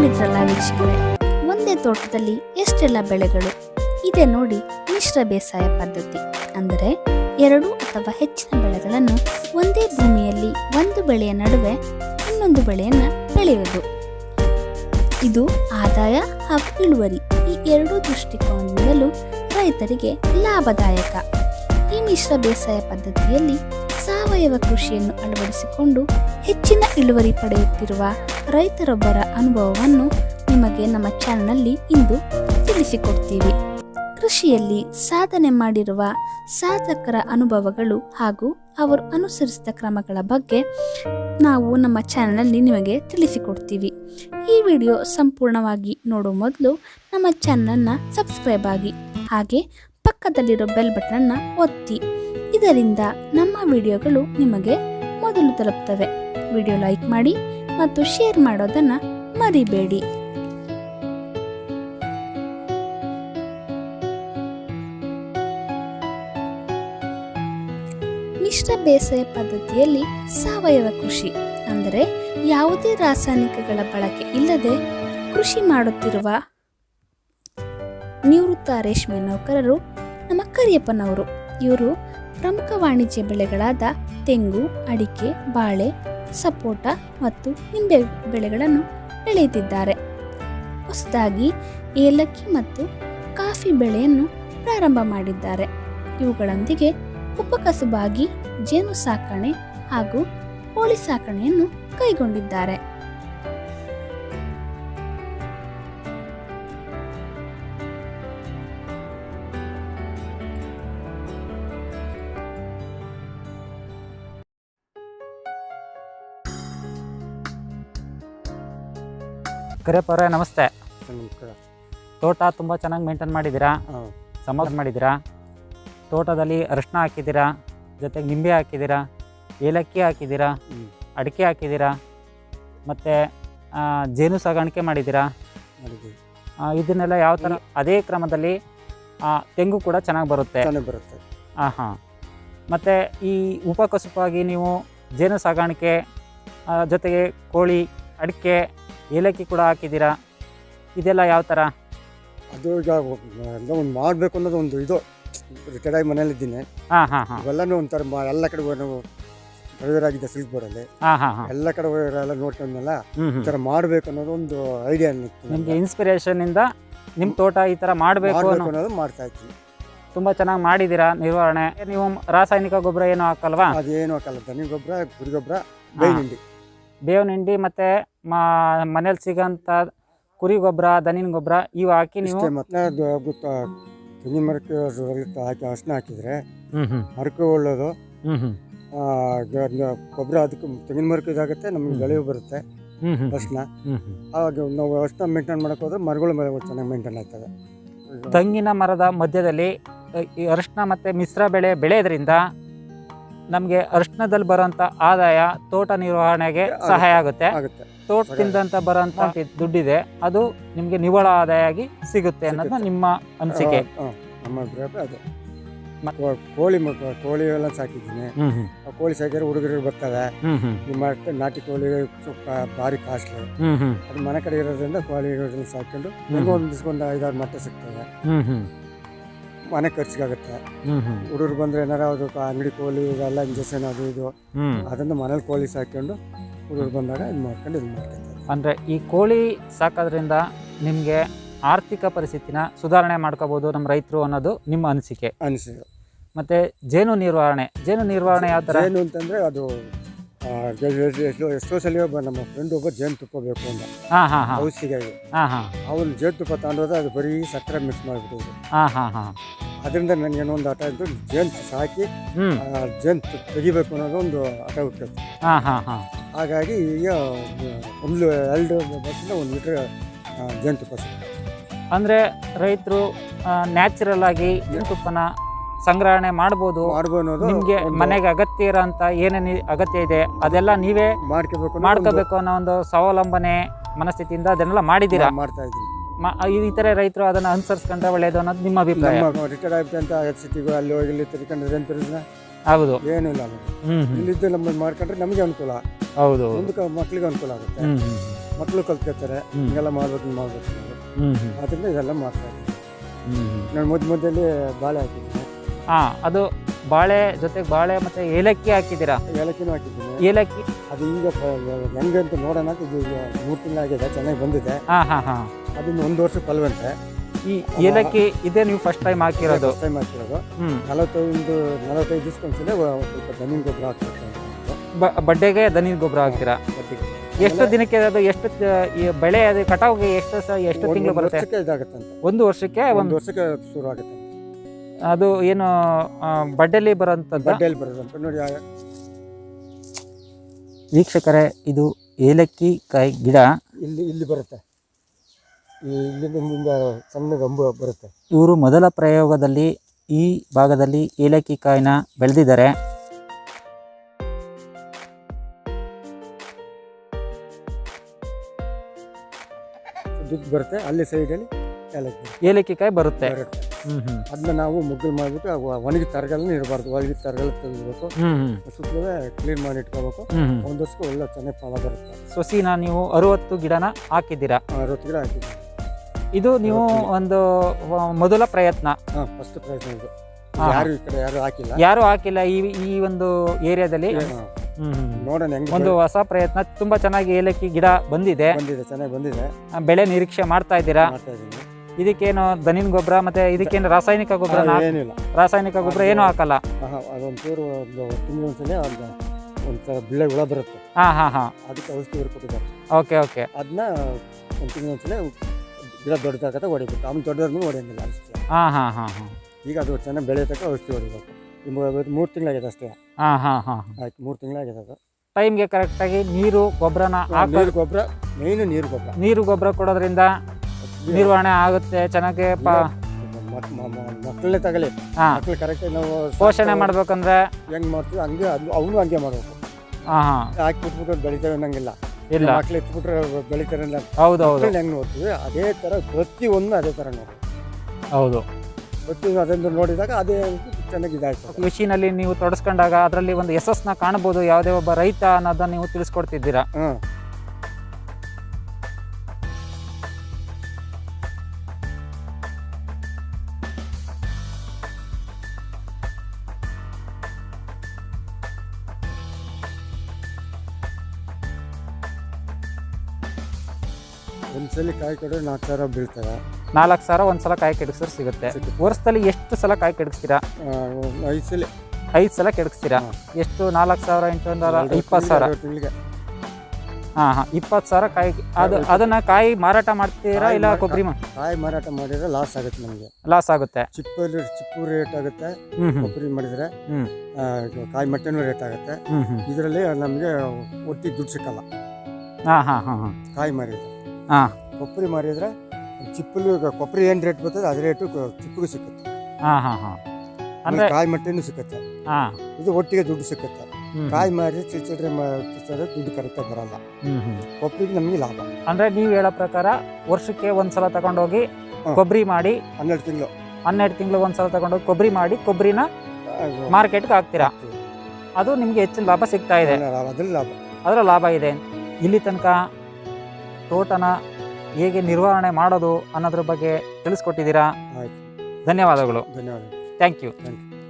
ನೋಡಿದ್ರಲ್ಲ ವೀಕ್ಷಕರೇ? ಒಂದೇ ತೋಟದಲ್ಲಿ ಎಷ್ಟೆಲ್ಲ ಬೆಳೆಗಳು? ಇದೆ ನೋಡಿ ಮಿಶ್ರ ಬೇಸಾಯ ಪದ್ಧತಿ. ಅಂದರೆ ಎರಡು ಅಥವಾ ಹೆಚ್ಚಿನ ಬೆಳೆಗಳನ್ನು ಒಂದೇ ಭೂಮಿಯಲ್ಲಿ ಒಂದು ಬೆಳೆಯ ನಡುವೆ ಇನ್ನೊಂದು ಬೆಳೆಯನ್ನು ಬೆಳೆಯುವುದು. ಇದು ಆದಾಯ ಹಾಗೂ ಇಳುವರಿ ಈ ಎರಡೂ ದೃಷ್ಟಿಕೋನದಿಂದಲೂ ರೈತರಿಗೆ ಲಾಭದಾಯಕ. ಈ ಮಿಶ್ರ ಬೇಸಾಯ ಪದ್ಧತಿಯಲ್ಲಿ ಸಾವಯವ ಕೃಷಿಯನ್ನು ಅಳವಡಿಸಿಕೊಂಡು ಹೆಚ್ಚಿನ ಇಳುವರಿ ಪಡೆಯುತ್ತಿರುವ ರೈತರೊಬ್ಬರ ಅನುಭವವನ್ನು ನಿಮಗೆ ನಮ್ಮ ಚಾನಲ್ನಲ್ಲಿ ಇಂದು ತಿಳಿಸಿಕೊಡ್ತೀವಿ. ಕೃಷಿಯಲ್ಲಿ ಸಾಧನೆ ಮಾಡಿರುವ ಸಾಧಕರ ಅನುಭವಗಳು ಹಾಗೂ ಅವರು ಅನುಸರಿಸಿದ ಕ್ರಮಗಳ ಬಗ್ಗೆ ನಾವು ನಮ್ಮ ಚಾನಲ್ನಲ್ಲಿ ನಿಮಗೆ ತಿಳಿಸಿಕೊಡ್ತೀವಿ. ಈ ವಿಡಿಯೋ ಸಂಪೂರ್ಣವಾಗಿ ನೋಡೋ ಮೊದಲು ನಮ್ಮ ಚಾನಲನ್ನು ಸಬ್ಸ್ಕ್ರೈಬ್ ಆಗಿ, ಹಾಗೆ ಪಕ್ಕದಲ್ಲಿರೋ ಬೆಲ್ ಬಟನ್ನ ಒತ್ತಿ. ಇದರಿಂದ ನಮ್ಮ ವಿಡಿಯೋಗಳು ನಿಮಗೆ ಮೊದಲು ತಲುಪ್ತವೆ. ವಿಡಿಯೋ ಲೈಕ್ ಮಾಡಿ ಮತ್ತು ಶೇರ್ ಮಾಡೋದನ್ನು ಮರಿಬೇಡಿ. ಮಿಶ್ರ ಬೇಸಾಯ ಪದ್ಧತಿಯಲ್ಲಿ ಸಾವಯವ ಕೃಷಿ, ಅಂದರೆ ಯಾವುದೇ ರಾಸಾಯನಿಕಗಳ ಬಳಕೆ ಇಲ್ಲದೆ ಕೃಷಿ ಮಾಡುತ್ತಿರುವ ನಿವೃತ್ತ ರೇಷ್ಮೆ ನೌಕರರು, ನಮ್ಮ ಕರಿಯಪ್ಪನವರು. ಇವರು ಪ್ರಮುಖ ವಾಣಿಜ್ಯ ಬೆಳೆಗಳಾದ ತೆಂಗು, ಅಡಿಕೆ, ಬಾಳೆ ಸಪೋಟ ಮತ್ತು ನಿಂಬೆ ಬೆಳೆಗಳನ್ನು ಬೆಳೆಯುತ್ತಿದ್ದಾರೆ. ಹೊಸದಾಗಿ ಏಲಕ್ಕಿ ಮತ್ತು ಕಾಫಿ ಬೆಳೆಯನ್ನು ಪ್ರಾರಂಭ ಮಾಡಿದ್ದಾರೆ. ಇವುಗಳೊಂದಿಗೆ ಉಪಕಸುಬಾಗಿ, ಜೇನು ಸಾಕಣೆ ಹಾಗೂ ಕೋಳಿ ಸಾಕಣೆಯನ್ನು ಕೈಗೊಂಡಿದ್ದಾರೆ. ಕರಿಯಪ್ಪ ಅವರೇ ನಮಸ್ತೆ. ನಮಸ್ಕಾರ ತೋಟ ತುಂಬ ಚೆನ್ನಾಗಿ ಮೇಂಟೈನ್ ಮಾಡಿದ್ದೀರಾ? ಸಮಾಧಾನ ಮಾಡಿದ್ದೀರಾ? ತೋಟದಲ್ಲಿ ಅರಿಶಿನ ಹಾಕಿದ್ದೀರಾ? ಜೊತೆಗೆ ನಿಂಬೆ ಹಾಕಿದ್ದೀರಾ? ಏಲಕ್ಕಿ ಹಾಕಿದ್ದೀರಾ? ಅಡಿಕೆ ಹಾಕಿದ್ದೀರಾ? ಮತ್ತು ಜೇನು ಸಾಗಾಣಿಕೆ ಮಾಡಿದ್ದೀರಾ? ಇದನ್ನೆಲ್ಲ ಯಾವ ಥರ ಅದೇ ಕ್ರಮದಲ್ಲಿ ತೆಂಗು ಕೂಡ ಚೆನ್ನಾಗಿ ಬರುತ್ತೆ. ಬರುತ್ತೆ. ಹಾಂ ಹಾಂ ಮತ್ತು ಈ ಉಪಕಸುಪಾಗಿ ನೀವು ಜೇನು ಸಾಗಾಣಿಕೆ ಜೊತೆಗೆ ಕೋಳಿ ಅಡಿಕೆ ಏಲಕ್ಕಿ ಕೂಡ ಹಾಕಿದ್ದೀರಾ? ಇದೆಲ್ಲ ಯಾವ ಥರ? ಅದು ಈಗ ಎಲ್ಲ ಒಂದು ಮಾಡಬೇಕು ಅನ್ನೋದು ಒಂದು ಇದು. ರಿಟೈರ್ಡ್ ಆಗಿ ಮನೇಲಿದ್ದೀನಿ ಹಾಂ ಹಾಂ ಹಾಂ. ಇವೆಲ್ಲನೂ ಒಂಥರ ಮಾ ಎಲ್ಲ ಕಡೆ ನಾವು ಡ್ರೈವರ್ ಆಗಿದ್ದೆ ಸಿಲ್ಕ್ ಬೋರ್ಡಲ್ಲಿ ಹಾಂ ಹಾಂ ಹಾಂ. ಎಲ್ಲ ಕಡೆ ಎಲ್ಲ ನೋಡ್ಕೊಂಡೆಲ್ಲ ಹ್ಞೂ ಈ ಥರ ಮಾಡಬೇಕು ಅನ್ನೋದು ಒಂದು ಐಡಿಯಾ ನಿಮಗೆ ಇನ್ಸ್ಪಿರೇಷನಿಂದ ನಿಮ್ಮ ತೋಟ ಈ ಥರ ಮಾಡಬೇಕು ಮಾಡಬೇಕು ಅನ್ನೋ ಅನ್ನೋದು ಮಾಡ್ತಾ ಇದ್ದೀನಿ. ತುಂಬ ಚೆನ್ನಾಗಿ ಮಾಡಿದ್ದೀರಾ ನಿರ್ವಹಣೆ? ನೀವು ರಾಸಾಯನಿಕ ಗೊಬ್ಬರ ಏನು ಹಾಕಲ್ವಾ? ಅದೇನು ಹಾಕಲ್ಲ ದನಿ ಗೊಬ್ಬರ ಕುರಿ ಗೊಬ್ಬರ ಬೇವಿನ ಹಿಂಡಿ. ಬೇವಿನ ಹಿಂಡಿ ಮತ್ತು ಮನೇಲಿ ಸಿಗಂತ ಕುರಿ ಗೊಬ್ಬರ ದನಿನ ಗೊಬ್ಬರ ಇವು ಹಾಕಿ ನೀವು ಇಷ್ಟೇ ಮತ್ತೆ ತೆಂಗಿನ ಮರಕ್ಕೆ ಹಾಕಿ ಅರ್ಶಿನ ಹಾಕಿದರೆ ಹ್ಮ್ ಮರಕ್ಕೆ ಒಳ್ಳೇದು. ಗೊಬ್ಬರ ಅದಕ್ಕೆ ತೆಂಗಿನ ಮರಕ್ಕೆ ಇದಾಗುತ್ತೆ ನಮಗೆ ಬೆಳೆಯೂ ಬೆಳೆ ಬರುತ್ತೆ ಹ್ಞೂ ಹ್ಞೂ ಅರ್ಶಿನ ಹ್ಞೂ ಹ್ಞೂ ಆವಾಗ ನಾವು ಅರ್ಶಿನ ಮೇಂಟೈನ್ ಮಾಡೋಕೆ ಹೋದ್ರೆ ಮರಗಳ ಮೇಲೆ ಚೆನ್ನಾಗಿ ಮೇಂಟೈನ್ ಆಗ್ತದೆ ತೆಂಗಿನ ಮರದ ಮಧ್ಯದಲ್ಲಿ ಅ, ಈ ಅರಿಶಿನ ಮತ್ತು ಮಿಶ್ರ ಬೆಳೆ ಬೆಳೆಯೋದ್ರಿಂದ ನಮಗೆ ಅರ್ಶನದಲ್ಲಿ ಬರೋಂಥ ಆದಾಯ ತೋಟ ನಿರ್ವಹಣೆಗೆ ಸಹಾಯ ಆಗುತ್ತೆ. ಆಗುತ್ತೆ. ತೋಟದಿಂದ ಬರೋಂಥ ದುಡ್ಡಿದೆ. ಅದು ನಿಮಗೆ ನಿವ್ವಳ ಆದಾಯ ಆಗಿ ಸಿಗುತ್ತೆ ಅನ್ನೋದು ನಿಮ್ಮ ಅನಿಸಿಕೆ. ನಮ್ಮ ಕೋಳಿ ಮಕ್ಕ ಕೋಳಿ ಎಲ್ಲ ಸಾಕಿದ್ದೀನಿ. ಕೋಳಿ ಸಾಕಿದ್ರೆ ಹುಡುಗರು ಬರ್ತವೆ. ಮತ್ತೆ ನಾಟಿ ಕೋಳಿ ಸ್ವಲ್ಪ ಭಾರಿ ಕಾಸ್ಟ್ಲಿ. ಅದು ಮನೆ ಕಡೆ ಇರೋದ್ರಿಂದ ಕೋಳಿ ಸಾಕೊಂಡು ಒಂದು ದಿವ್ಸಕ್ಕೊಂದು ಐದಾರು ಮೊಟ್ಟೆ ಹ್ಮ್ ಹ್ಮ್. ಮನೆ ಖರ್ಚಿಗಾಗುತ್ತೆ. ಹುಡುಗರು ಬಂದ್ರೆ ಏನಾರ ಅದು ಅಂಗಡಿ ಕೋಳಿ ಇವೆಲ್ಲ ಇಂಜೆಕ್ಷನ್ ಅದು ಇದು. ಹ್ಮ್. ಅದನ್ನು ಮನೇಲಿ ಕೋಳಿ ಸಾಕೊಂಡು ಹುಡುಗರು ಬಂದಾಗ ಇದು ಮಾಡ್ಕೊಂಡು ಇದು ಮಾಡ್ಕೊತಾರೆ ಅಂದ್ರೆ ಈ ಕೋಳಿ ಸಾಕೋದ್ರಿಂದ ನಿಮಗೆ ಆರ್ಥಿಕ ಪರಿಸ್ಥಿತಿನ ಸುಧಾರಣೆ ಮಾಡ್ಕೋಬಹುದು ನಮ್ಮ ರೈತರು ಅನ್ನೋದು ನಿಮ್ಮ ಅನಿಸಿಕೆ. ಅನಿಸಿದ್ರು ಮತ್ತೆ ಜೇನು ನಿರ್ವಹಣೆ ಜೇನು ನಿರ್ವಹಣೆ ಯಾವ ಥರ ಏನು ಅಂತಂದರೆ ಅದು ಎಷ್ಟೋ ಸಲ ಒಬ್ಬ ನಮ್ಮ ಫ್ರೆಂಡ್ ಒಬ್ಬ ಜೇನು ತುಪ್ಪ ಬೇಕು ಅಂತ ಹಾಂ ಹಾಂ ಹಾಂ. ಔಷಧಿಗಾಗಿ ಹಾಂ ಹಾಂ. ಅವನು ಜೇನು ತುಪ್ಪ ತಗೊಂಡೋದ ಅದು ಬರೀ ಸಕ್ಕರೆ ಮಿಕ್ಸ್ ಮಾಡಿಬಿಟ್ಟಿದ್ರು. ಹಾಂ ಹಾಂ ಹಾಂ. ಅದರಿಂದ ನನಗೆ ಏನೋ ಒಂದು ಆಟ ಇದ್ದು ಜೇನು ಸಾಕಿ ಆ, ಜೇನು ತೆಗಿಬೇಕು ಅನ್ನೋದು ಒಂದು ಆಟ ಹುಟ್ಟಿತ್ತು. ಹಾಂ ಹಾಂ ಹಾಂ. ಹಾಗಾಗಿ ಈಗ ಒಂದು ಎರಡು ಬಸ್ಸಿಂದ ಒಂದು ಲೀಟ್ರ್ ಜೇನುತುಪ್ಪ ಸಿಗ್ತದೆ. ಅಂದರೆ ರೈತರು ನ್ಯಾಚುರಲ್ ಆಗಿ ತುಪ್ಪನ ಸಂಗ್ರಹಣೆ ಮಾಡ್ಬೋದು. ನಿಮ್ಗೆ ಅನ್ನೋದು ನಿಮಗೆ ಮನೆಗೆ ಅಗತ್ಯ ಇರೋಂಥ ಏನೇನು ಅಗತ್ಯ ಇದೆ ಅದೆಲ್ಲ ನೀವೇ ಮಾಡ್ಕೋಬೇಕು ಅನ್ನೋ ಒಂದು ಸ್ವಾವಲಂಬನೆ ಮನಸ್ಥಿತಿಯಿಂದ ಅದನ್ನೆಲ್ಲ ಮಾಡಿದ್ದೀರಾ? ಮಾಡ್ತಾ ಇದ್ದೀನಿ. ಈ ಥರ ರೈತರು ಅದನ್ನ ಅನುಸರಿಸ್ಕೊಂಡ್ರೆ ಒಳ್ಳೇದು ಅನ್ನೋದು ನಿಮ್ಮ ಅಭಿಪ್ರಾಯ. ರಿಟೈರ್ಡ್ ಅಂತ ಸಿಟಿಗೂ ಅಲ್ಲಿ ಹೋಗಿ ಇಲ್ಲಿ ತಿರ್ಕೊಂಡ್ರೆ ಏನು ಪ್ರಯೋಜನ? ಹೌದು. ಏನೂ ಇಲ್ಲ. ಇಲ್ಲಿದ್ದು ನಮ್ಮ ಮಾಡ್ಕೊಂಡ್ರೆ ನಮಗೆ ಅನುಕೂಲ. ಹೌದು ಮುಂದಕ್ಕೆ ಮಕ್ಳಿಗೆ ಅನುಕೂಲ ಆಗುತ್ತೆ. ಮಕ್ಕಳು ಕಲ್ತ್ಕೊತಾರೆ. ಹಿಂಗೆಲ್ಲ ಮಾಡ್ಬೇಕು ಮಾಡ್ಬೇಕು ಅದರಿಂದ ಇದೆಲ್ಲ ಮಾಡ್ತಾ ಇದ್ದೀವಿ ನಾನು ಮಧ್ಯ ಮಧ್ಯದಲ್ಲಿ ಬಾಳೆ ಹಾಕಿದ್ದೀನಿ. ಹಾ ಅದು ಬಾಳೆ ಜೊತೆಗೆ ಬಾಳೆ ಮತ್ತೆ ಏಲಕ್ಕಿ ಹಾಕಿದ್ದೀರಾ? ಏಲಕ್ಕಿನೂ ಹಾಕಿದ್ದೀನಿ. ಏಲಕ್ಕಿ? ಅದು ಈಗ ನನಗೆ ಹೆಂಗೆ ಅಂತ ನೋಡೋಣ ಅಂತ ಇದು ಈಗ ಮೂರು ತಿಂಗಳಾಗಿದೆ ಚೆನ್ನಾಗಿ ಬಂದಿದೆ. ಹಾ ಹಾ ಹಾ. ಅದನ್ನು ಒಂದು ವರ್ಷ ಫಲವಂತೆ ಈ ಏಲಕ್ಕಿ ಇದೇ ನೀವು ಫಸ್ಟ್ ಟೈಮ್ ಹಾಕಿರೋದು? ಟೈಮ್ ಹಾಕಿರೋದು. ಹ್ಮ್. ನಲವತ್ತೈದು ನಲವತ್ತೈದು ದಿವಸಕ್ಕೊಂದ್ಸಲ ಸ್ವಲ್ಪ ದನಿನ ಗೊಬ್ಬರ ಹಾಕ್ತಾರೆ ಬಡ್ಡೆಗೆ ದನಿನ ಗೊಬ್ಬರ ಹಾಕ್ತೀರಾ? ಎಷ್ಟು ದಿನಕ್ಕೆ ಅದು ಎಷ್ಟು ಈ ಬೆಳೆ ಅದು ಕಟಾವ್ಗೆ ಎಷ್ಟು ಎಷ್ಟು ತಿಂಗಳು ಬರುತ್ತೆ? ಒಂದು ವರ್ಷಕ್ಕೆ ಒಂದು ವರ್ಷಕ್ಕೆ ಶುರು ಆಗುತ್ತೆ. ಅದು ಏನು ಬಡ್ಡಲ್ಲಿ ಬಡ್ಡೆಲಿ ಬರೋಂಥದ್ದು ಬಡ್ಡೆಯಲ್ಲಿ ಬರೋದಂತ ನೋಡಿ ವೀಕ್ಷಕರೇ ಇದು ಏಲಕ್ಕಿ ಕಾಯಿ ಗಿಡ. ಇಲ್ಲಿ ಇಲ್ಲಿ ಬರುತ್ತೆ. ಇಲ್ಲಿಂದ ಸಣ್ಣ ಗಂಬು ಬರುತ್ತೆ. ಇವರು ಮೊದಲ ಪ್ರಯೋಗದಲ್ಲಿ ಈ ಭಾಗದಲ್ಲಿ ಏಲಕ್ಕಿ ಕಾಯಿನ ಬೆಳೆದಿದ್ದಾರೆ. ದುಡ್ಡು ಬರುತ್ತೆ. ಅಲ್ಲಿ ಸೈಡಲ್ಲಿ ಏಲಕ್ಕಿ. ಏಲಕ್ಕಿ ಕಾಯಿ ಬರುತ್ತೆ. ಬರುತ್ತೆ. ಅದನ್ನ ನಾವು ಮುಗ್ಗಲ್ ಮಾಡಿಬಿಟ್ಟು ಒಣಗಿದ ತರಗಲ್ಲ ಇರಬಾರ್ದು ಒಣಗಿದ ತರಗಲ್ಲ ತೆಗಿಬೇಕು ಸುತ್ತಲೂ ಕ್ಲೀನ್ ಮಾಡಿ ಇಟ್ಕೋಬೇಕು. ಒಂದು ವರ್ಷಕ್ಕೆ ಒಳ್ಳೆ ಚೆನ್ನಾಗಿ ಫಲ ಬರುತ್ತೆ. ಸೊಸಿನ ನೀವು ಅರವತ್ತು ಗಿಡನ ಹಾಕಿದ್ದೀರಾ? ಅರವತ್ತು ಗಿಡ ಹಾಕಿದ್ದೀವಿ. ಇದು ನೀವು ಒಂದು ಮೊದಲ ಪ್ರಯತ್ನ. ಫಸ್ಟ್ ಪ್ರಯತ್ನ ಇದು. ಯಾರು ಈ ಕಡೆ ಯಾರು ಹಾಕಿಲ್ಲ. ಯಾರು ಹಾಕಿಲ್ಲ ಈ ಈ ಒಂದು ಏರಿಯಾದಲ್ಲಿ. ನೋಡೋಣ ಹೆಂಗೆ ಒಂದು ಹೊಸ ಪ್ರಯತ್ನ ತುಂಬಾ ಚೆನ್ನಾಗಿ ಏಲಕ್ಕಿ ಗಿಡ ಬಂದಿದೆ. ಬಂದಿದೆ ಚೆನ್ನಾಗಿ ಬಂದಿದೆ. ಬೆಳೆ ನಿರೀಕ್ಷೆ ಮಾಡ್ತಾ ಇದ್ದೀರಾ? ಮಾಡ್ತಾ ಇದ್ದೀನಿ. ಇದಕ್ಕೇನು ದನಿನ ಗೊಬ್ಬರ ಮತ್ತೆ ಇದಕ್ಕೇನು ರಾಸಾಯನಿಕ ಗೊಬ್ಬರ ಏನಿಲ್ಲ. ರಾಸಾಯನಿಕ ಗೊಬ್ಬರ ಏನು ಹಾಕಲ್ಲ? ಅದೊಂಚೂರು ಒಂದು ತಿಂಗಳು ಒಂದ್ಸಲ ಒಂದು ಒಂಥರ ಬಿಳೆ ಹುಳ ಬರುತ್ತೆ. ಹಾ ಹಾ ಹಾ. ಅದಕ್ಕೆ ಔಷಧಿ ಹೊಡ್ಕೊಟ್ಟಿದ್ದಾರೆ ಓಕೆ ಓಕೆ. ಅದನ್ನ ಒಂದು ತಿಂಗಳು ಒಂದ್ಸಲ ಗಿಡ ದೊಡ್ಡದಾಗತ್ತೆ ಹೊಡಿಬೇಕು. ಆಮೇಲೆ ದೊಡ್ಡದ್ರೂ ಹೊಡೆಯಂಗಿಲ್ಲ ಔಷಧಿ. ಹಾ ಹಾ ಹಾ ಹಾ. ಈಗ ಅದು ಚೆನ್ನಾಗಿ ಬೆಳೆಯತಕ್ಕ ಔಷಧಿ ಹೊಡಿಬೇಕು. ಮೂರು ತಿಂಗಳಾಗಿದೆ ಅಷ್ಟೇ. ಹಾ ಹಾ ಹಾ ಆಯ್ತು ಮೂರು ತಿಂಗಳಾಗಿದೆ ಅದು. ಟೈಮ್ಗೆ ಕರೆಕ್ಟಾಗಿ ನೀರು ಗೊಬ್ಬರನ ಹಾಕೋ ನೀರು ಗೊಬ್ಬರ ಮೇಯ್ನು ನೀರು ಗೊಬ್ಬರ ನೀರು ಗೊಬ್ಬರ ಕೊಡೋದ್ರಿಂದ ನಿರ್ವಹಣೆ ಆಗುತ್ತೆ ಚೆನ್ನಾಗಿ ಮಕ್ಕಳೇ ತಗಲಿ ಮಕ್ಕಳು ಮಕ್ಳು ಕರೆಕ್ಟಾಗಿ ನಾವು ಪೋಷಣೆ ಮಾಡ್ಬೇಕಂದ್ರೆ? ಹೆಂಗ್ ಮಾಡ್ತೀವಿ ಹಂಗೆ ಅದು ಅವನು ಹಂಗೆ ಮಾಡ್ಬೇಕು. ಹಾಕಿ ಬಿಟ್ಬಿಟ್ಟು ಬೆಳಿತೇವೆ ಅನ್ನಂಗಿಲ್ಲ. ಇಲ್ಲ. ಮಕ್ಳು ಎತ್ಬಿಟ್ರೆ ಬೆಳಿತಾರೆ ಹೌದು ಹೌದು. ಹೆಂಗ್ ನೋಡ್ತೀವಿ? ಅದೇ ಥರ ಒಂದು ಅದೇ ತರ ನೋಡಿ ಹೌದು. ಪ್ರತಿಯೊಂದು ಅದನ್ನು ನೋಡಿದಾಗ ಅದೇ ಚೆನ್ನಾಗಿ ಇದಾಯ್ತು ಕೃಷಿನಲ್ಲಿ ನೀವು ತೊಡಸ್ಕೊಂಡಾಗ ಅದರಲ್ಲಿ ಒಂದು ಯಶಸ್ಸನ್ನ ಕಾಣಬಹುದು ಯಾವುದೇ ಒಬ್ಬ ರೈತ ಅನ್ನೋದನ್ನ ನೀವು ತಿಳಿಸ್ಕೊಡ್ತಿದ್ದೀರಾ? ಒಂದ್ಸಲಿ ಕಾಯಿ ಕೊಡೋದು ನಾಲ್ಕು ಸಾವಿರ ಬೀಳ್ತವೆ ನಾಲ್ಕು ಸಾವಿರ ಒಂದ್ಸಲ ಕಾಯಿ ಕೆಡಗಿಸಿದ್ರೆ ಸಿಗುತ್ತೆ. ವರ್ಷದಲ್ಲಿ ಎಷ್ಟು ಸಲ ಕಾಯಿ ಕೆಡಿಸ್ತೀರಾ? ಐದು ಸಲ. ಐದು ಸಲ ಕೆಡಗಿಸ್ತೀರಾ ಎಷ್ಟು? ನಾಲ್ಕು ಸಾವಿರ ಎಂಟು ಒಂದು ಇಪ್ಪತ್ತು ಸಾವಿರ? ಹಾಂ ಹಾಂ. ಇಪ್ಪತ್ತು ಸಾವಿರ ಕಾಯಿ ಅದು ಅದನ್ನು ಕಾಯಿ ಮಾರಾಟ ಮಾಡ್ತೀರಾ ಇಲ್ಲ ಕೊಬ್ಬರಿ ಕಾಯಿ ಮಾರಾಟ ಮಾಡಿದ್ರೆ ಲಾಸ್ ಆಗುತ್ತೆ ನಮಗೆ. ಲಾಸ್ ಆಗುತ್ತೆ. ಚಿಪ್ಪಲ್ಲಿ ಚಿಪ್ಪು ರೇಟ್ ಆಗುತ್ತೆ. ಕೊಬ್ಬರಿ ಮಾಡಿದರೆ. ಕಾಯಿ ಮಟ್ಟನೂ ರೇಟ್ ಆಗುತ್ತೆ. ಇದರಲ್ಲಿ ನಮಗೆ ಒಟ್ಟಿ ದುಡ್ಡು ಸಿಕ್ಕಲ್ಲ. ಹಾಂ ಹಾಂ ಹಾಂ ಹಾಂ. ಕಾಯಿ ಮಾರಿದ್ರೆ. ಹಾ. ಕೊಬ್ಬರಿ ಮಾರಿದ್ರೆ ಚಿಪ್ಪಲ್ಲಿ ಕೊಬ್ಬರಿ ಏನು ರೇಟ್ ಬರ್ತದೆ ಅದೇ ರೇಟು ಚಿಪ್ಪಿಗೆ ಸಿಕ್ಕುತ್ತೆ. ಹಾ ಹಾ ಅಂದ್ರೆ ಕಾಯಿ ಮಟ್ಟೆನೂ ಸಿಕ್ಕುತ್ತೆ. ಹಾ. ಇದು ಒಟ್ಟಿಗೆ ದುಡ್ಡು ಸಿಕ್ಕುತ್ತೆ. ಕಾಯಿ ಮಾರಿ ಚಿಚ್ಚಿದ್ರೆ ಚಿಚ್ಚಡ್ರೆ ದುಡ್ಡು ಕರೆಕ್ಟಾಗಿ ಬರಲ್ಲ. ಕೊಬ್ಬರಿಗೆ ನಮಗೆ ಲಾಭ. ಅಂದ್ರೆ ನೀವು ಹೇಳೋ ಪ್ರಕಾರ ವರ್ಷಕ್ಕೆ ಒಂದ್ಸಲ ತಗೊಂಡೋಗಿ. ಕೊಬ್ಬರಿ ಮಾಡಿ ಹನ್ನೆರಡು ತಿಂಗಳು. ಹನ್ನೆರಡು ತಿಂಗಳು ಒಂದ್ಸಲ ತಗೊಂಡೋಗಿ ಕೊಬ್ಬರಿ ಮಾಡಿ ಕೊಬ್ಬರಿನ ಮಾರ್ಕೆಟ್ಗೆ ಹಾಕ್ತೀರಾ? ಅದು ನಿಮಗೆ ಹೆಚ್ಚಿನ ಲಾಭ ಸಿಗ್ತಾ ಇದೆ. ಅದ್ರಲ್ಲಿ ಲಾಭ. ಅದರ ಲಾಭ ಇದೆ. ಇಲ್ಲಿ ತನಕ ತೋಟನ ಹೇಗೆ ನಿರ್ವಹಣೆ ಮಾಡೋದು ಅನ್ನೋದ್ರ ಬಗ್ಗೆ ತಿಳಿಸ್ಕೊಟ್ಟಿದ್ದೀರಾ? ಧನ್ಯವಾದಗಳು. ಧನ್ಯವಾದ ಥ್ಯಾಂಕ್ ಯು ಥ್ಯಾಂಕ್ ಯು